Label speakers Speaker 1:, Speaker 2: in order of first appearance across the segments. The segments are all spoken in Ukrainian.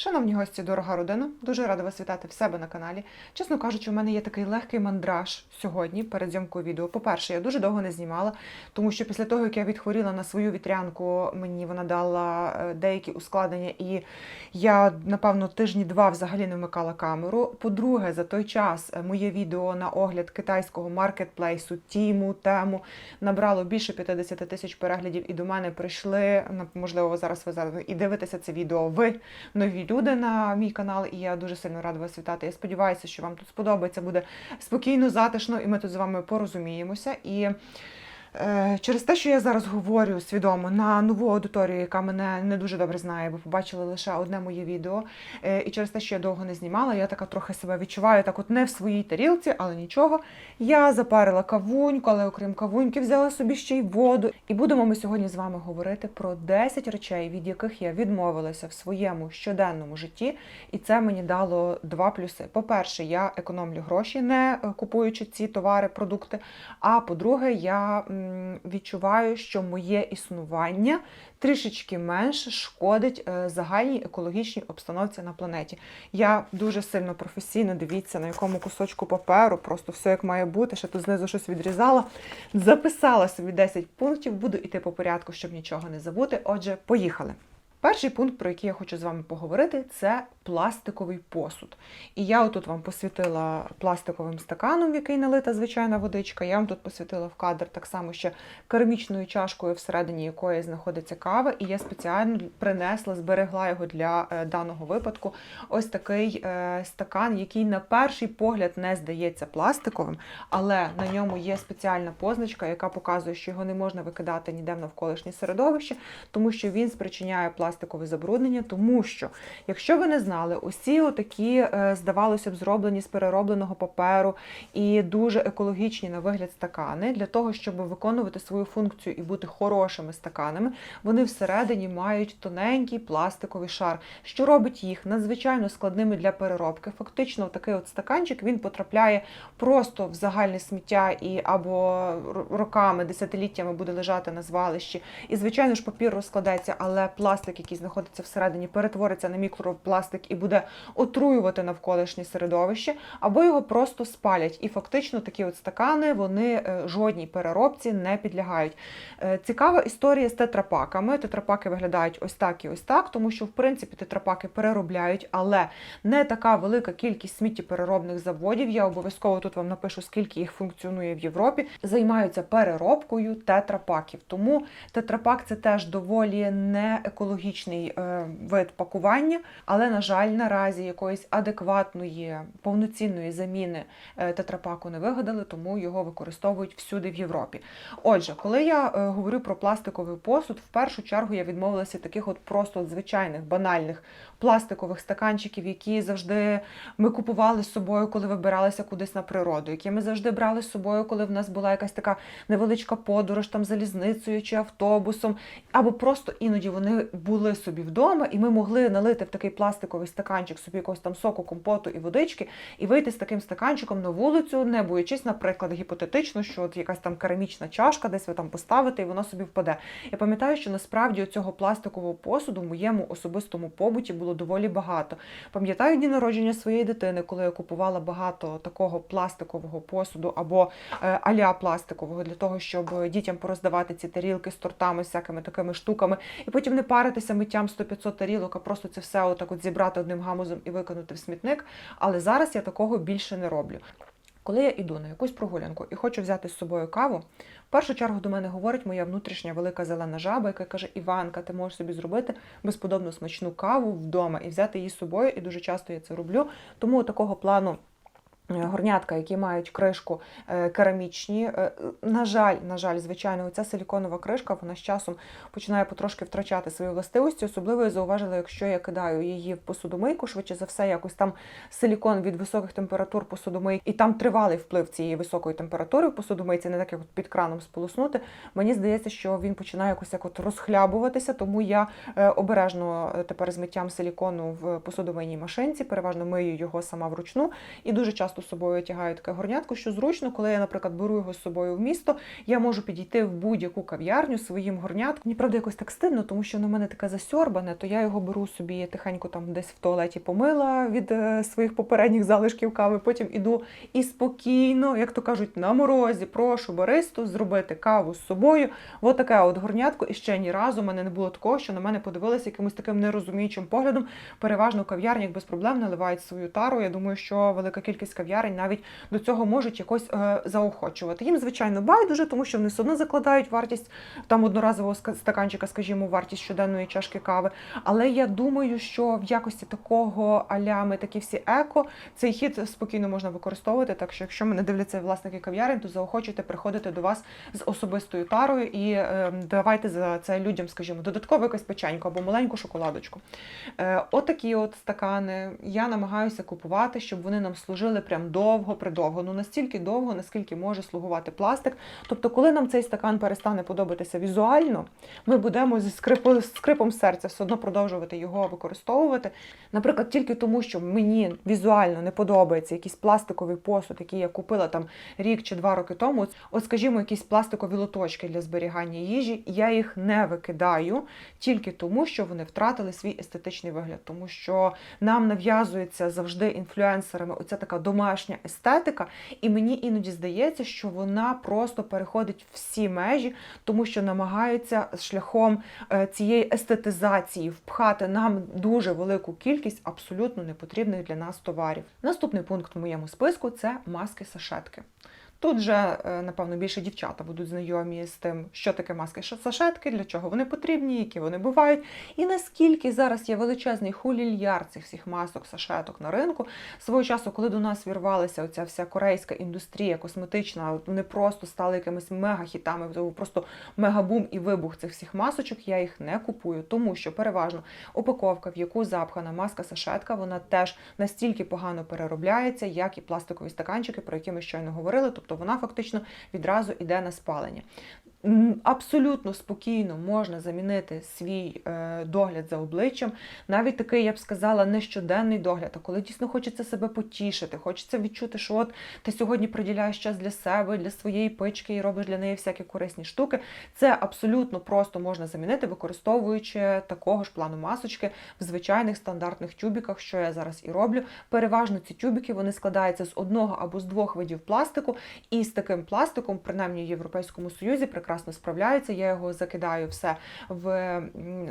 Speaker 1: Шановні гості, дорога родина, дуже рада вас вітати в себе на каналі. Чесно кажучи, у мене є такий легкий мандраж сьогодні перед зйомкою відео. По-перше, я дуже довго не знімала, тому що після того, як я відхворіла на свою вітрянку, мені вона дала е, деякі ускладнення, і я, напевно, тижні два взагалі не вмикала камеру. По-друге, за той час е, моє відео на огляд китайського маркетплейсу, тіму, тему набрало більше 50 тисяч переглядів, і до мене прийшли, можливо, зараз ви зараз і дивитеся це відео. Ви нові люди на мій канал, і я дуже сильно рада вас вітати. Я сподіваюся, що вам тут сподобається, буде спокійно, затишно, і ми тут з вами порозуміємося. І через те, що я зараз говорю свідомо на нову аудиторію, яка мене не дуже добре знає, бо побачили лише одне моє відео. Е, і через те, що я довго не знімала, я така трохи себе відчуваю так, от не в своїй тарілці, але нічого. Я запарила кавуньку, але окрім кавуньки, взяла собі ще й воду. І будемо ми сьогодні з вами говорити про 10 речей, від яких я відмовилася в своєму щоденному житті, і це мені дало два плюси. По-перше, я економлю гроші, не е, купуючи ці товари, продукти. А по-друге, я відчуваю, що моє існування трішечки менше шкодить е, загальній екологічній обстановці на планеті. Я дуже сильно професійно дивіться, на якому кусочку паперу, просто все як має бути. Ще тут знизу щось відрізала. Записала собі 10 пунктів, буду йти по порядку, щоб нічого не забути. Отже, поїхали. Перший пункт, про який я хочу з вами поговорити, це пластиковий посуд. І я отут вам посвітила пластиковим стаканом, в який налита звичайна водичка. Я вам тут посвітила в кадр так само ще керамічною чашкою, всередині якої знаходиться кава. І я спеціально принесла, зберегла його для е, даного випадку. Ось такий е, стакан, який на перший погляд не здається пластиковим, але на ньому є спеціальна позначка, яка показує, що його не можна викидати ніде в навколишнє середовище, тому що він спричиняє пластикове забруднення. Тому що, якщо ви не знали, усі отакі, е, здавалося б, зроблені з переробленого паперу і дуже екологічні на вигляд стакани, для того, щоб виконувати свою функцію і бути хорошими стаканами, вони всередині мають тоненький пластиковий шар, що робить їх надзвичайно складними для переробки. Фактично, такий от стаканчик він потрапляє просто в загальне сміття і або роками, десятиліттями буде лежати на звалищі. І, звичайно ж, папір розкладеться, але пластик, який знаходиться всередині, перетвориться на мікропластик і буде отруювати навколишнє середовище, або його просто спалять. І фактично такі от стакани вони е, жодній переробці не підлягають. Е, Цікава історія з тетрапаками. Тетрапаки виглядають ось так і ось так, тому що в принципі тетрапаки переробляють, але не така велика кількість сміттєпереробних заводів. Я обов'язково тут вам напишу, скільки їх функціонує в Європі. Займаються переробкою тетрапаків. Тому тетрапак це теж доволі не екологічний е, вид пакування, але на жаль, наразі якоїсь адекватної повноцінної заміни е, тетрапаку не вигадали, тому його використовують всюди в Європі. Отже, коли я е, говорю про пластиковий посуд, в першу чергу я відмовилася таких от просто звичайних банальних пластикових стаканчиків, які завжди ми купували з собою, коли вибиралися кудись на природу, які ми завжди брали з собою, коли в нас була якась така невеличка подорож там залізницею чи автобусом, або просто іноді вони були собі вдома, і ми могли налити в такий пластиковий стаканчик собі якогось там соку, компоту і водички, і вийти з таким стаканчиком на вулицю, не боячись, наприклад, гіпотетично, що от якась там керамічна чашка, десь ви там поставите, і воно собі впаде. Я пам'ятаю, що насправді цього пластикового посуду в моєму особистому побуті було доволі багато. Пам'ятаю дні народження своєї дитини, коли я купувала багато такого пластикового посуду або е, аля пластикового для того, щоб дітям пороздавати ці тарілки з тортами, всякими такими штуками, і потім не паритися миттям 100-500 тарілок, а просто це все отак от зібрати одним гамузом і викинути в смітник. Але зараз я такого більше не роблю. Коли я йду на якусь прогулянку і хочу взяти з собою каву, в першу чергу до мене говорить моя внутрішня велика зелена жаба, яка каже: Іванка, ти можеш собі зробити безподобно смачну каву вдома і взяти її з собою. І дуже часто я це роблю. Тому такого плану. Е, Горнятка, які мають кришку е, керамічні. Е, На жаль, на жаль, звичайно, ця силіконова кришка вона з часом починає потрошки втрачати свої властивості. Особливо я зауважила, якщо я кидаю її в посудомийку, швидше за все, якось там силікон від високих температур посудомийки, і там тривалий вплив цієї високої температури в посудомийці, не так як під краном сполоснути. Мені здається, що він починає якось як от розхлябуватися, тому я обережно тепер з миттям силікону в посудомийній машинці, переважно мию його сама вручну і дуже часто часто з собою тягаю таке горнятко, що зручно, коли я, наприклад, беру його з собою в місто, я можу підійти в будь-яку кав'ярню своїм горнятком. Мені правда якось так стидно, тому що на мене таке засьорбане, то я його беру собі тихенько там десь в туалеті помила від е, своїх попередніх залишків кави. Потім іду і спокійно, як то кажуть, на морозі, прошу баристу зробити каву з собою. От таке от горнятко. І ще ні разу в мене не було такого, що на мене подивилися якимось таким нерозуміючим поглядом. Переважно в кав'ярнях без проблем наливають свою тару. Я думаю, що велика кількість кав'ярень навіть до цього можуть якось е, заохочувати. Їм, звичайно, байдуже, тому що вони все одно закладають вартість там одноразового стаканчика, скажімо, вартість щоденної чашки кави. Але я думаю, що в якості такого аля ми такі всі еко цей хід спокійно можна використовувати. Так що, якщо мене дивляться власники кав'ярень, то заохочуйте приходити до вас з особистою тарою і е, давайте за це людям, скажімо, додатково якось печеньку або маленьку шоколадочку. Е, отакі от стакани я намагаюся купувати, щоб вони нам служили прям довго-придовго. Ну настільки довго, наскільки може слугувати пластик. Тобто, коли нам цей стакан перестане подобатися візуально, ми будемо зі скрипу, скрипом серця все одно продовжувати його використовувати. Наприклад, тільки тому, що мені візуально не подобається якийсь пластиковий посуд, який я купила там рік чи два роки тому. От, скажімо, якісь пластикові лоточки для зберігання їжі, я їх не викидаю тільки тому, що вони втратили свій естетичний вигляд, тому що нам нав'язується завжди інфлюенсерами оця така домашня естетика, і мені іноді здається, що вона просто переходить всі межі, тому що намагаються шляхом е, цієї естетизації впхати нам дуже велику кількість абсолютно непотрібних для нас товарів. Наступний пункт в моєму списку це маски-сашетки. Тут же, е, напевно, більше дівчата будуть знайомі з тим, що таке маски сашетки, для чого вони потрібні, які вони бувають, і наскільки зараз є величезний хулільяр цих всіх масок, сашеток на ринку. Свого часу, коли до нас вірвалася оця вся корейська індустрія косметична, вони просто стали якимись мегахітами, просто мегабум і вибух цих всіх масочок. Я їх не купую, тому що переважно упаковка, в яку запхана маска сашетка, вона теж настільки погано переробляється, як і пластикові стаканчики, про які ми щойно говорили. Тобто вона фактично відразу йде на спалення. Абсолютно спокійно можна замінити свій е, догляд за обличчям, навіть такий, я б сказала, не щоденний догляд, а коли дійсно хочеться себе потішити, хочеться відчути, що от ти сьогодні приділяєш час для себе, для своєї пички і робиш для неї всякі корисні штуки. Це абсолютно просто можна замінити, використовуючи такого ж плану масочки в звичайних стандартних тюбіках, що я зараз і роблю. Переважно ці тюбіки вони складаються з одного або з двох видів пластику, і з таким пластиком, принаймні в Європейському Союзі, прекрасно справляються. Я його закидаю все в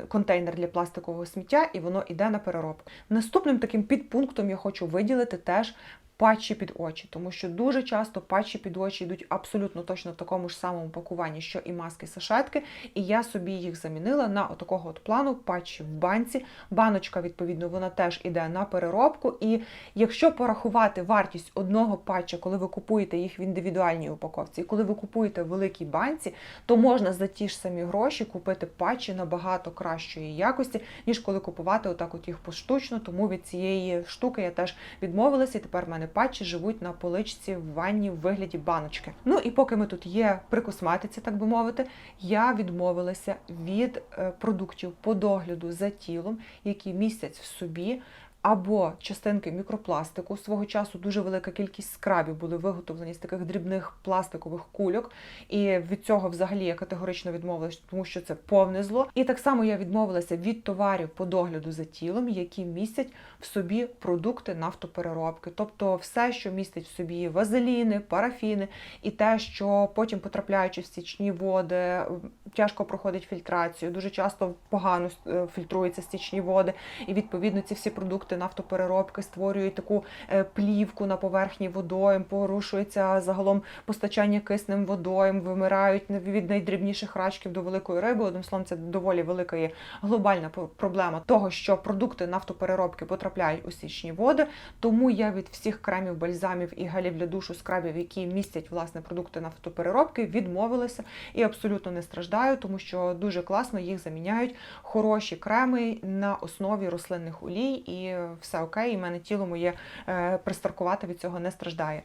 Speaker 1: контейнер для пластикового сміття, і воно йде на переробку. Наступним таким підпунктом я хочу виділити теж. Патчі під очі, тому що дуже часто патчі під очі йдуть абсолютно точно в такому ж самому пакуванні, що і маски сашетки, і я собі їх замінила на отакого от плану патчі в банці. Баночка, відповідно, вона теж іде на переробку. І якщо порахувати вартість одного патча, коли ви купуєте їх в індивідуальній упаковці, і коли ви купуєте в великій банці, то можна за ті ж самі гроші купити патчі набагато кращої якості, ніж коли купувати отак от їх поштучно. Тому від цієї штуки я теж відмовилася, і тепер в мене патчі живуть на поличці в ванні в вигляді баночки. Ну і поки ми тут є при косметиці, так би мовити, я відмовилася від е, продуктів по догляду за тілом, які містять в собі. Або частинки мікропластику. Свого часу дуже велика кількість скрабів були виготовлені з таких дрібних пластикових кульок, і від цього взагалі я категорично відмовилася, тому що це повне зло. І так само я відмовилася від товарів по догляду за тілом, які містять в собі продукти нафтопереробки, тобто все, що містить в собі вазеліни, парафіни, і те, що потім потрапляючи в стічні води, тяжко проходить фільтрацію, дуже часто погано е, фільтруються стічні води, і відповідно ці всі продукти нафтопереробки створюють таку е, плівку на поверхні водойм, порушується загалом постачання киснем водойм, вимирають від найдрібніших рачків до великої риби. Одним словом, це доволі велика є глобальна проблема того, що продукти нафтопереробки потрапляють у стічні води. Тому я від всіх кремів, бальзамів і гелів для душу, скрабів, які містять власне продукти нафтопереробки, відмовилася і абсолютно не страждаю, тому що дуже класно їх заміняють хороші креми на основі рослинних олій, і все окей, і в мене тіло моє е, пристаркувати від цього не страждає.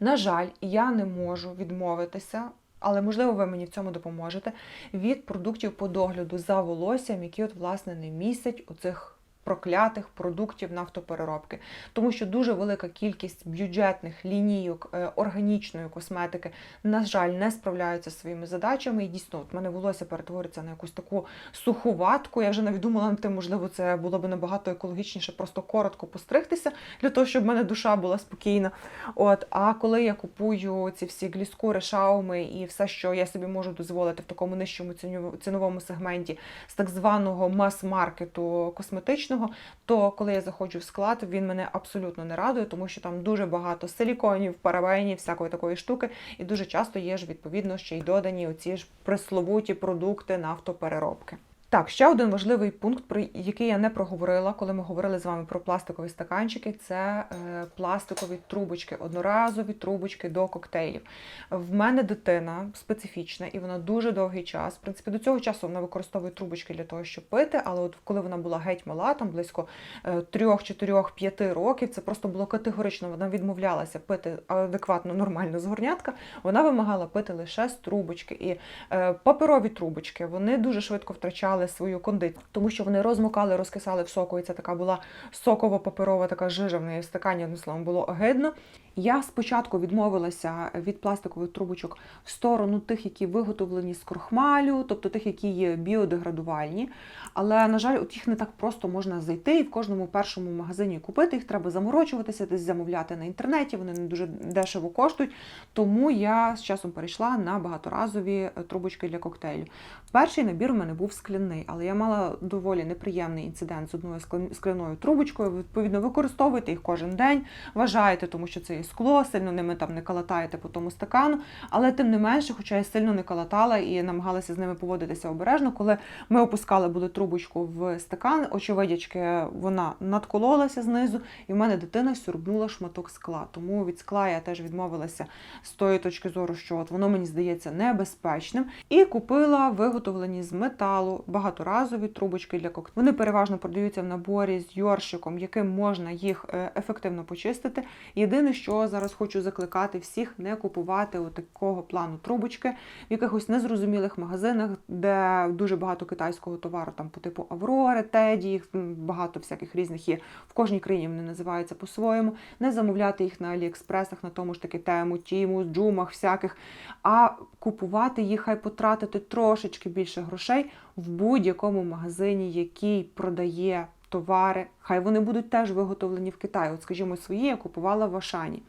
Speaker 1: На жаль, я не можу відмовитися. Але можливо, ви мені в цьому допоможете від продуктів по догляду за волоссям, які от власне не містять оцих проклятих продуктів нафтопереробки, тому що дуже велика кількість бюджетних лінійок е, органічної косметики, на жаль, не справляються зі своїми задачами. І дійсно, от мене волосся перетворюється на якусь таку суховатку. Я вже навіть думала над тим, можливо, це було б набагато екологічніше, просто коротко постригтися для того, щоб в мене душа була спокійна. От, а коли я купую ці всі гліскури, шауми і все, що я собі можу дозволити в такому нижчому ціновому сегменті з так званого мас-маркету косметичного, то коли я заходжу в склад, він мене абсолютно не радує, тому що там дуже багато силіконів, парабенів, всякої такої штуки, і дуже часто є ж відповідно ще й додані оці ж пресловуті продукти нафтопереробки. Так, ще один важливий пункт, про який я не проговорила, коли ми говорили з вами про пластикові стаканчики, це е, пластикові трубочки, одноразові трубочки до коктейлів. В мене дитина специфічна, і вона дуже довгий час. В принципі, до цього часу вона використовує трубочки для того, щоб пити. Але от коли вона була геть мала, там близько 3, 4, 5 років, це просто було категорично. Вона відмовлялася пити адекватно, нормально з горнятка. Вона вимагала пити лише з трубочки. І е, паперові трубочки вони дуже швидко втрачали свою кондицію, тому що вони розмокали, розкисали в соку, і це така була соково-паперова така жижа в неї в стакані, одним словом, було огидно. Я спочатку відмовилася від пластикових трубочок в сторону тих, які виготовлені з крохмалю, тобто тих, які є біодеградувальні. Але, на жаль, от їх не так просто можна зайти і в кожному першому магазині купити. Їх треба заморочуватися, десь замовляти на інтернеті, вони не дуже дешево коштують. Тому я з часом перейшла на багаторазові е, трубочки для коктейлю. Перший набір у мене був скляний, але я мала доволі неприємний інцидент з одною скляною трубочкою. Відповідно, використовуйте їх кожен день, вважаєте, тому що це є скло, сильно ними там не калатаєте по тому стакану. Але тим не менше, хоча я сильно не калатала і намагалася з ними поводитися обережно, коли ми опускали були трубочку в стакан, очевидячки, вона надкололася знизу, і в мене дитина сюрбнула шматок скла. Тому від скла я теж відмовилася з тої точки зору, що от воно мені здається небезпечним. І купила виготовлені з металу багаторазові трубочки для коктейлю. Вони переважно продаються в наборі з йоршиком, яким можна їх е, ефективно почистити. Єдине, що зараз хочу закликати всіх не купувати такого плану трубочки в якихось незрозумілих магазинах, де дуже багато китайського товару, там по типу Аврори, Теді, їх багато всяких різних є. В кожній країні вони називаються по-своєму. Не замовляти їх на Аліекспресах, на тому ж таки тему, тіму, джумах, всяких, а купувати їх, хай потратити трошечки більше грошей в будь-якому магазині, який продає товари. Хай вони будуть теж виготовлені в Китаї. От, скажімо, свої я купувала в Ашані.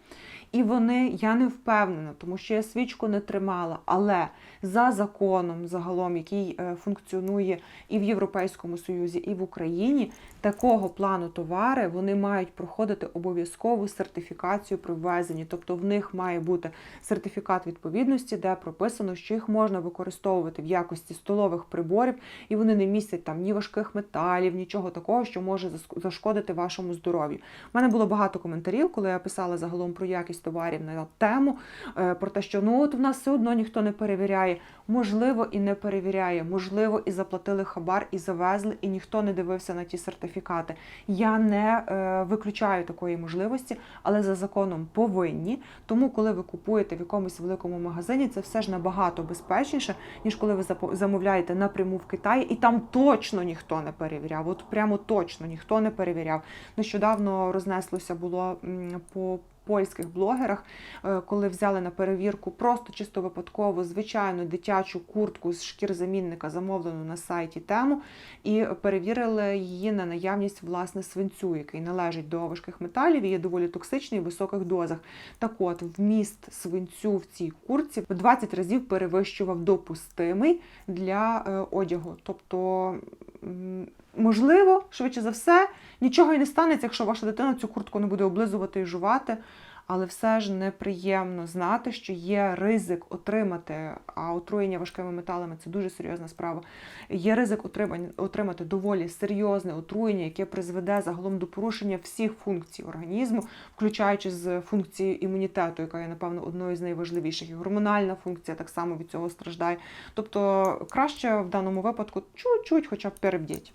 Speaker 1: І вони, я не впевнена, тому що я свічку не тримала. Але за законом, загалом, який е, функціонує і в Європейському Союзі, і в Україні, такого плану товари вони мають проходити обов'язкову сертифікацію при ввезенні. Тобто в них має бути сертифікат відповідності, де прописано, що їх можна використовувати в якості столових приборів, і вони не містять там ні важких металів, нічого такого, що може зашкодити вашому здоров'ю. У мене було багато коментарів, коли я писала загалом про якість товарів на тему, е, про те, що ну от в нас все одно ніхто не перевіряє. Можливо, і не перевіряє, можливо, і заплатили хабар, і завезли, і ніхто не дивився на ті сертифікати. Я не е, виключаю такої можливості, але за законом повинні. Тому, коли ви купуєте в якомусь великому магазині, це все ж набагато безпечніше, ніж коли ви замовляєте напряму в Китаї, і там точно ніхто не перевіряв. От прямо точно ніхто не перевіряв. Нещодавно рознеслося було по. Польських блогерах, е, коли взяли на перевірку просто чисто випадково звичайну дитячу куртку з шкірзамінника, замовлену на сайті тему, і перевірили її на наявність власне свинцю, який належить до важких металів і є доволі токсичний в високих дозах. Так от, вміст свинцю в цій куртці в 20 разів перевищував допустимий для е, одягу. Тобто, можливо, швидше за все, нічого і не станеться, якщо ваша дитина цю куртку не буде облизувати і жувати. Але все ж неприємно знати, що є ризик отримати, а отруєння важкими металами це дуже серйозна справа. Є ризик отримати доволі серйозне отруєння, яке призведе загалом до порушення всіх функцій організму, включаючи з функцією імунітету, яка є, напевно, одною з найважливіших. І гормональна функція так само від цього страждає. Тобто краще в даному випадку чуть-чуть, хоча б перебдіть.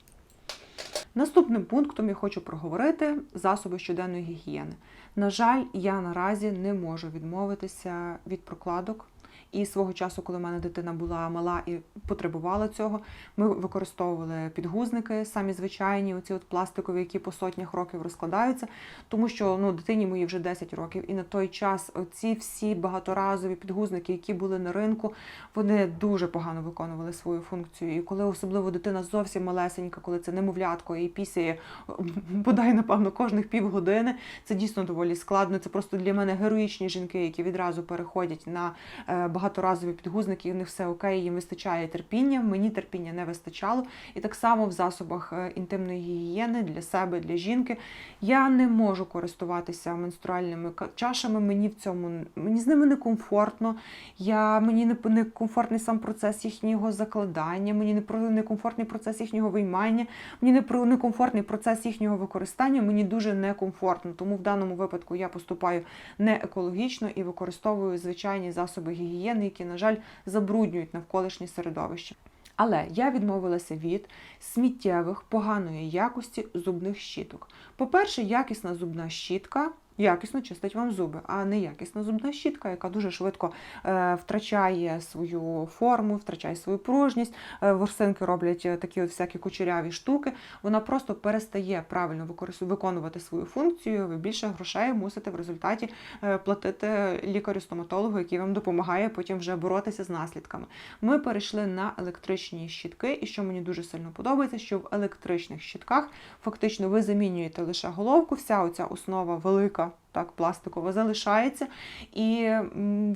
Speaker 1: Наступним пунктом я хочу проговорити засоби щоденної гігієни. На жаль, я наразі не можу відмовитися від прокладок І свого часу, коли в мене дитина була мала і потребувала цього, ми використовували підгузники, самі звичайні, оці от пластикові, які по сотнях років розкладаються, тому що ну дитині моїй вже 10 років, і на той час оці всі багаторазові підгузники, які були на ринку, вони дуже погано виконували свою функцію. І коли особливо дитина зовсім малесенька, коли це немовлятко і пісяє бодай, напевно, кожних півгодини, це дійсно доволі складно. Це просто для мене героїчні жінки, які відразу переходять на е, багаторазові підгузники, в них все окей, їм вистачає терпіння. Мені терпіння не вистачало. І так само в засобах е, інтимної гігієни для себе, для жінки. Я не можу користуватися менструальними чашами. Мені в цьому мені з ними некомфортно. Я мені не, не комфортний сам процес їхнього закладання, мені не про некомфортний процес їхнього виймання, мені не про некомфортний процес їхнього використання. Мені дуже некомфортно. Тому в даному випадку я поступаю не екологічно і використовую звичайні засоби гігієни, які, на жаль, забруднюють навколишнє середовище. Але я відмовилася від сміттєвих поганої якості зубних щіток. По-перше, якісна зубна щітка якісно чистить вам зуби, а не якісна зубна щітка, яка дуже швидко е, втрачає свою форму, втрачає свою пружність. Е, ворсинки роблять е, такі от всякі кучеряві штуки. Вона просто перестає правильно виконувати свою функцію. Ви більше грошей мусите в результаті платити лікарю-стоматологу, який вам допомагає потім вже боротися з наслідками. Ми перейшли на електричні щітки, і що мені дуже сильно подобається, що в електричних щітках фактично ви замінюєте лише головку, вся оця основа велика. Так, пластикова залишається. І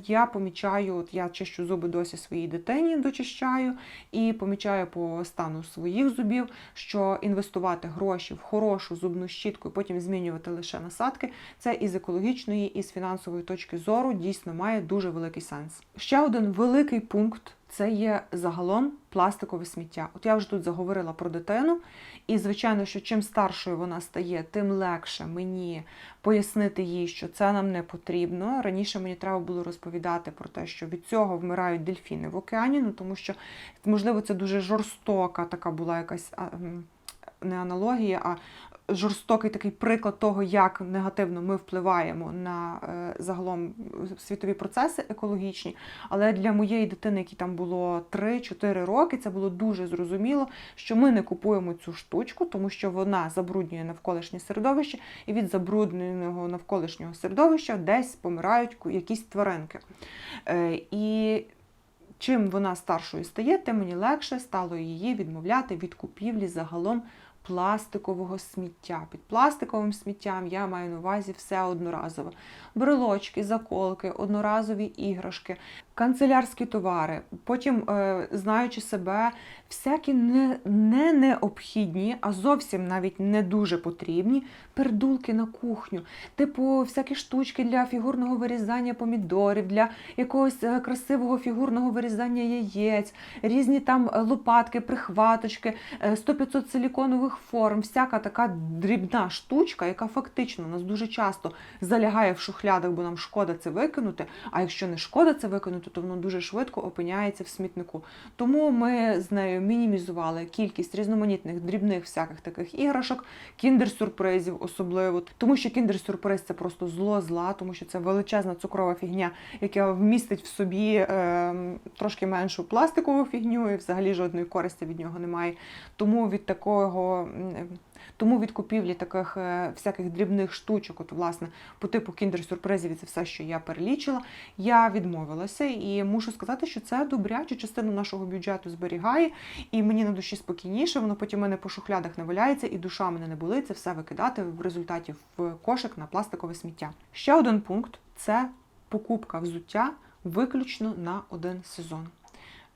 Speaker 1: я помічаю, от я чищу зуби досі своїй дитині, дочищаю, і помічаю по стану своїх зубів, що інвестувати гроші в хорошу зубну щітку і потім змінювати лише насадки, це із екологічної, і з фінансової точки зору дійсно має дуже великий сенс. Ще один великий пункт це є загалом пластикове сміття. От я вже тут заговорила про дитину, і звичайно, що чим старшою вона стає, тим легше мені пояснити їй, що це нам не потрібно. Раніше мені треба було розповідати про те, що від цього вмирають дельфіни в океані, ну тому що можливо це дуже жорстока така була якась не аналогія, а жорстокий такий приклад того, як негативно ми впливаємо на е, загалом світові процеси екологічні. Але для моєї дитини, якій там було 3-4 роки, це було дуже зрозуміло, що ми не купуємо цю штучку, тому що вона забруднює навколишнє середовище, і від забрудненого навколишнього середовища десь помирають якісь тваринки. Е, І чим вона старшою стає, тим мені легше стало її відмовляти від купівлі загалом пластикового сміття. Під пластиковим сміттям я маю на увазі все одноразове. Брелочки, заколки, одноразові іграшки, канцелярські товари. Потім, е, знаючи себе, всякі не, не необхідні, а зовсім навіть не дуже потрібні пердулки на кухню, типу всякі штучки для фігурного вирізання помідорів, для якогось е, красивого фігурного вирізання яєць, різні там е, лопатки, прихваточки, е, 100-500 силіконових форм, всяка така дрібна штучка, яка фактично нас дуже часто залягає в шухлядах, бо нам шкода це викинути. А якщо не шкода це викинути, то воно дуже швидко опиняється в смітнику. Тому ми з нею мінімізували кількість різноманітних дрібних всяких таких іграшок, кіндер-сюрпризів особливо. Тому що кіндер-сюрприз це просто зло зла, тому що це величезна цукрова фігня, яка вмістить в собі е, трошки меншу пластикову фігню, і взагалі жодної користі від нього немає. Тому від такого. М, Тому від купівлі таких е, всяких дрібних штучок, от власне по типу кіндер-сюрпризів, і це все, що я перелічила, я відмовилася і мушу сказати, що це добрячу частину нашого бюджету зберігає, і мені на душі спокійніше, воно потім мене по шухлядах не валяється, і душа мене не болить, це все викидати в результаті в кошик на пластикове сміття. Ще один пункт це покупка взуття виключно на один сезон.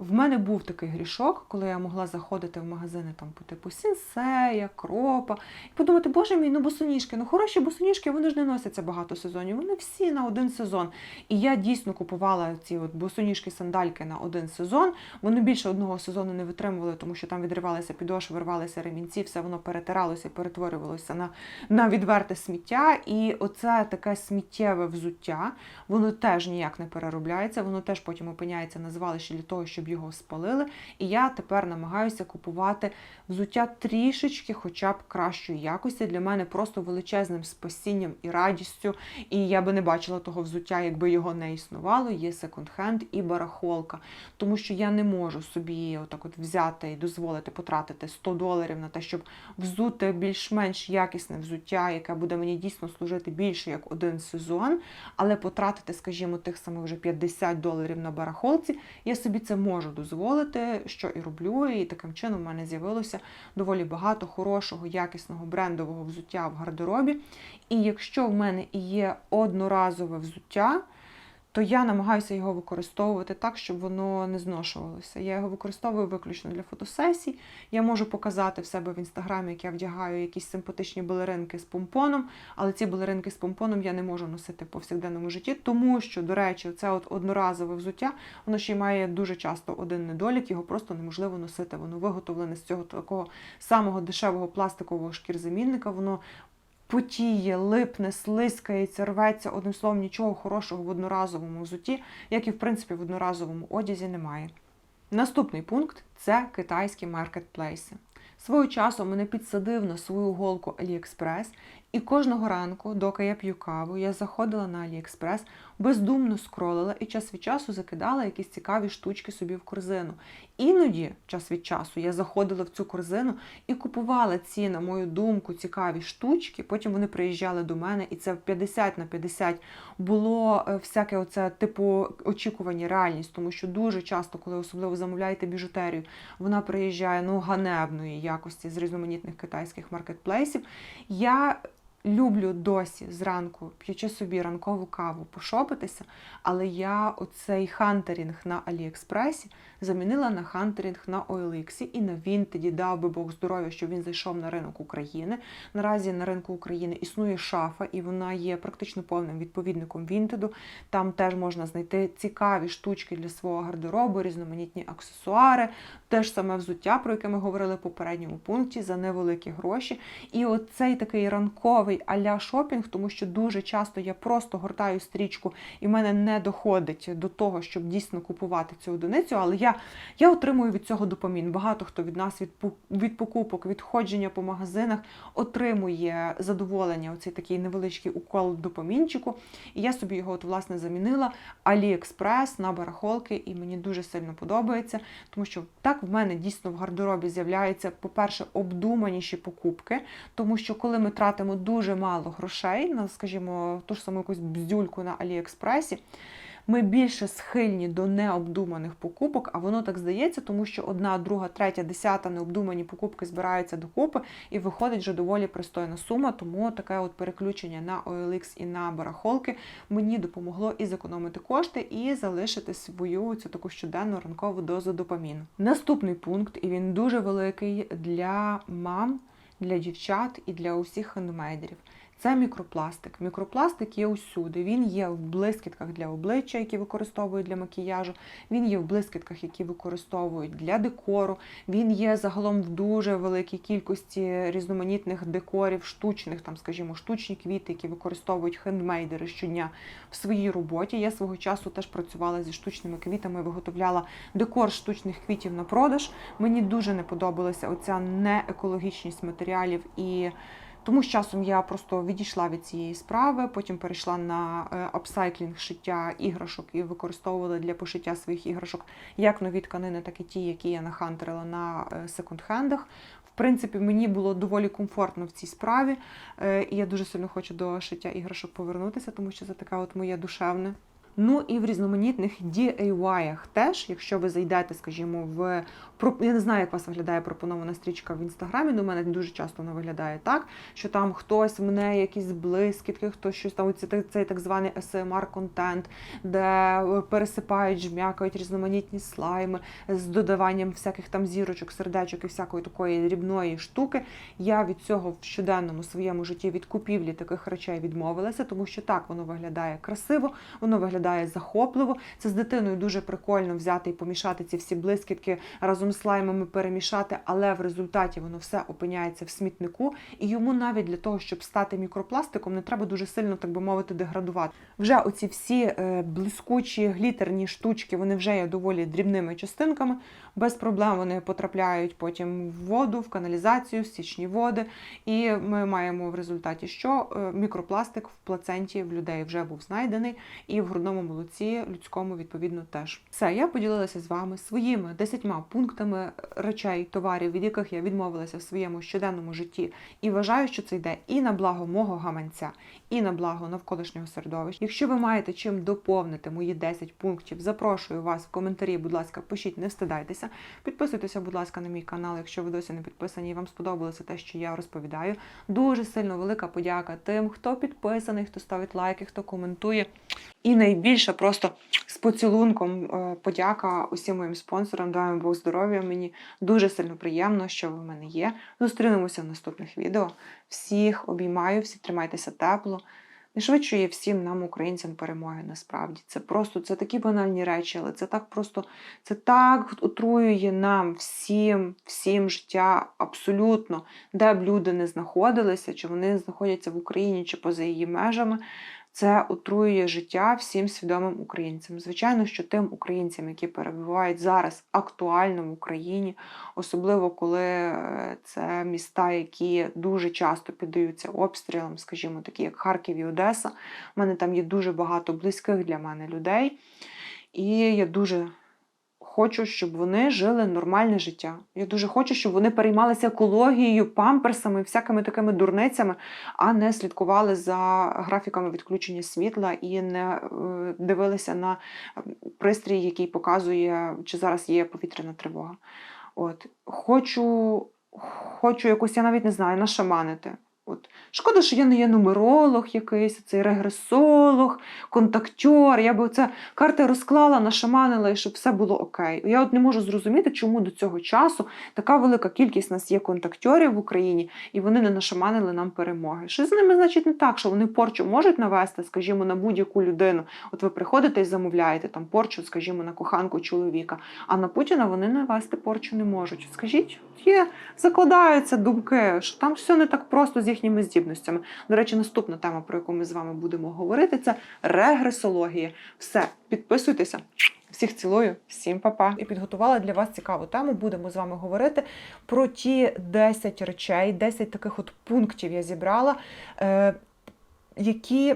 Speaker 1: В мене був такий грішок, коли я могла заходити в магазини там по типу Сінсея, Кропа, і подумати, боже мій, ну босоніжки, ну хороші босоніжки, вони ж не носяться багато сезонів, вони всі на один сезон. І я дійсно купувала ці от босоніжки сандальки на один сезон. Вони більше одного сезону не витримували, тому що там відривалися підошви, рвалися ремінці, все воно перетиралося перетворювалося на, на відверте сміття. І оце таке сміттєве взуття, воно теж ніяк не переробляється, воно теж потім опиняється на звалищі для того, щоб його спалили. І я тепер намагаюся купувати взуття трішечки, хоча б кращої якості. Для мене просто величезним спасінням і радістю. І я би не бачила того взуття, якби його не існувало. Є секонд-хенд і барахолка. Тому що я не можу собі отак от взяти і дозволити потратити 100 доларів на те, щоб взути більш-менш якісне взуття, яке буде мені дійсно служити більше як один сезон, але потратити, скажімо, тих самих вже 50 доларів на барахолці, я собі це можу дозволити, що і роблю. І таким чином в мене з'явилося доволі багато хорошого, якісного брендового взуття в гардеробі. І якщо в мене і є одноразове взуття, то я намагаюся його використовувати так, щоб воно не зношувалося. Я його використовую виключно для фотосесій. Я можу показати в себе в інстаграмі, як я вдягаю якісь симпатичні балеринки з помпоном, але ці балеринки з помпоном я не можу носити в повсякденному житті, тому що, до речі, це от одноразове взуття, воно ще й має дуже часто один недолік, його просто неможливо носити. Воно виготовлене з цього такого самого дешевого пластикового шкірзамінника, воно потіє, липне, слискається, рветься. Одним словом, нічого хорошого в одноразовому взуті, як і в принципі в одноразовому одязі немає. Наступний пункт це китайські маркетплейси. Свого часу мене підсадив на свою голку AliExpress, і кожного ранку, доки я п'ю каву, я заходила на AliExpress, бездумно скролила і час від часу закидала якісь цікаві штучки собі в корзину. Іноді, час від часу, я заходила в цю корзину і купувала ці, на мою думку, цікаві штучки. Потім вони приїжджали до мене, і це в 50 на 50 було е, всяке оце типу очікування, реальність, тому що дуже часто, коли особливо замовляєте біжутерію, вона приїжджає ну ганебної якості з різноманітних китайських маркетплейсів. Я люблю досі зранку, п'ючи собі ранкову каву, пошопитися, але я оцей хантерінг на Аліекспресі замінила на хантерінг на OLX і на Вінтеді. Дав би Бог здоров'я, щоб він зайшов на ринок України. Наразі на ринку України існує шафа, і вона є практично повним відповідником Вінтеду. Там теж можна знайти цікаві штучки для свого гардеробу, різноманітні аксесуари, те ж саме взуття, про яке ми говорили в попередньому пункті, за невеликі гроші. І оцей такий ранковий аля шопінг, тому що дуже часто я просто гортаю стрічку, і в мене не доходить до того, щоб дійсно купувати цю одиницю. Але я, я отримую від цього допамін. Багато хто від нас від, від покупок, від ходження по магазинах отримує задоволення. Оцей такий невеличкий укол допамінчику. І я собі його от власне замінила AliExpress на барахолки, і мені дуже сильно подобається, тому що так в мене дійсно в гардеробі з'являються, по-перше, обдуманіші покупки, тому що коли ми тратимо дуже мало грошей на, скажімо, ту ж саму якусь бздюльку на Аліекспресі, ми більше схильні до необдуманих покупок, а воно так здається, тому що одна, друга, третя, десята необдумані покупки збираються докупи і виходить вже доволі пристойна сума. Тому таке от переключення на OLX і на барахолки мені допомогло і зекономити кошти, і залишити свою цю таку щоденну ранкову дозу допаміну. Наступний пункт, і він дуже великий для мам, для дівчат і для усіх хендмейдерів. Це мікропластик. Мікропластик є усюди. Він є в блискітках для обличчя, які використовують для макіяжу. Він є в блискітках, які використовують для декору. Він є загалом в дуже великій кількості різноманітних декорів, штучних, там, скажімо, штучні квіти, які використовують хендмейдери щодня в своїй роботі. Я свого часу теж працювала зі штучними квітами, виготовляла декор штучних квітів на продаж. Мені дуже не подобалася оця неекологічність матеріалів і. Тому з часом я просто відійшла від цієї справи, потім перейшла на е, апсайклінг шиття іграшок і використовувала для пошиття своїх іграшок як нові тканини, так і ті, які я нахантерила на е, секонд-хендах. В принципі, мені було доволі комфортно в цій справі, е, і я дуже сильно хочу до шиття іграшок повернутися, тому що це таке от моє душевне. Ну і в різноманітних DIY теж, якщо ви зайдете, скажімо, в я не знаю, як вас виглядає пропонована стрічка в інстаграмі. але у мене дуже часто вона виглядає так, що там хтось мене якісь блискітки, хтось щось там цей, цей так званий SMR контент, де е, пересипають, жмякають різноманітні слайми з додаванням всяких там зірочок, сердечок і всякої такої дрібної штуки. Я від цього в щоденному своєму житті від купівлі таких речей відмовилася, тому що так воно виглядає красиво, воно виглядає захопливо. Це з дитиною дуже прикольно взяти і помішати ці всі блискітки разом слаймами перемішати, але в результаті воно все опиняється в смітнику, і йому навіть для того, щоб стати мікропластиком, не треба дуже сильно, так би мовити, деградувати. Вже оці всі е, блискучі глітерні штучки, вони вже є доволі дрібними частинками. Без проблем вони потрапляють потім в воду, в каналізацію, в стічні води. І ми маємо в результаті, що Е, мікропластик в плаценті в людей вже був знайдений, і в грудному молоці людському відповідно теж. Все, я поділилася з вами своїми десятьма пунктами речей, товарів, від яких я відмовилася в своєму щоденному житті, і вважаю, що це йде і на благо мого гаманця, і на благо навколишнього середовища. Якщо ви маєте чим доповнити мої 10 пунктів, запрошую вас в коментарі. Будь ласка, пишіть, не встидайтеся. Підписуйтеся, будь ласка, на мій канал, якщо ви досі не підписані і вам сподобалося те, що я розповідаю. Дуже сильно велика подяка тим, хто підписаний, хто ставить лайки, хто коментує. І найбільше просто з поцілунком е, подяка усім моїм спонсорам. Дай вам Бог здоров'я. Мені дуже сильно приємно, що ви в мене є. Зустрінемося в наступних відео. Всіх обіймаю, всі тримайтеся тепло. Найшвидшої всім нам, українцям, перемоги насправді. Це просто це такі банальні речі, але це так просто це так отруює нам всім, всім життя абсолютно, де б люди не знаходилися, чи вони знаходяться в Україні, чи поза її межами. Це отруює життя всім свідомим українцям. Звичайно, що тим українцям, які перебувають зараз актуально в Україні, особливо коли е, це міста, які дуже часто піддаються обстрілам, скажімо, такі як Харків і Одеса. У мене там є дуже багато близьких для мене людей, і я дуже хочу, щоб вони жили нормальне життя. Я дуже хочу, щоб вони переймалися екологією, памперсами, всякими такими дурницями, а не слідкували за графіками відключення світла і не е, дивилися на пристрій, який показує, чи зараз є повітряна тривога. От хочу, хочу якось, я навіть не знаю, нашаманити. От. Шкода, що я не є нумеролог якийсь, цей регресолог, контактер. Я би це карти розклала, нашаманила, і щоб все було окей. Я от не можу зрозуміти, чому до цього часу така велика кількість нас є контактерів в Україні, і вони не нашаманили нам перемоги. Що з ними значить не так, що вони порчу можуть навести, скажімо, на будь-яку людину. От ви приходите і замовляєте там порчу, скажімо, на коханку чоловіка, а на Путіна вони навести порчу не можуть. Скажіть, є, закладаються думки, що там все не так просто їхніми здібностями. До речі, наступна тема, про яку ми з вами будемо говорити, це регресологія. Все, підписуйтеся. Всіх цілую, всім па-па. І підготувала для вас цікаву тему. Будемо з вами говорити про ті 10 речей, 10 таких от пунктів я зібрала, е, які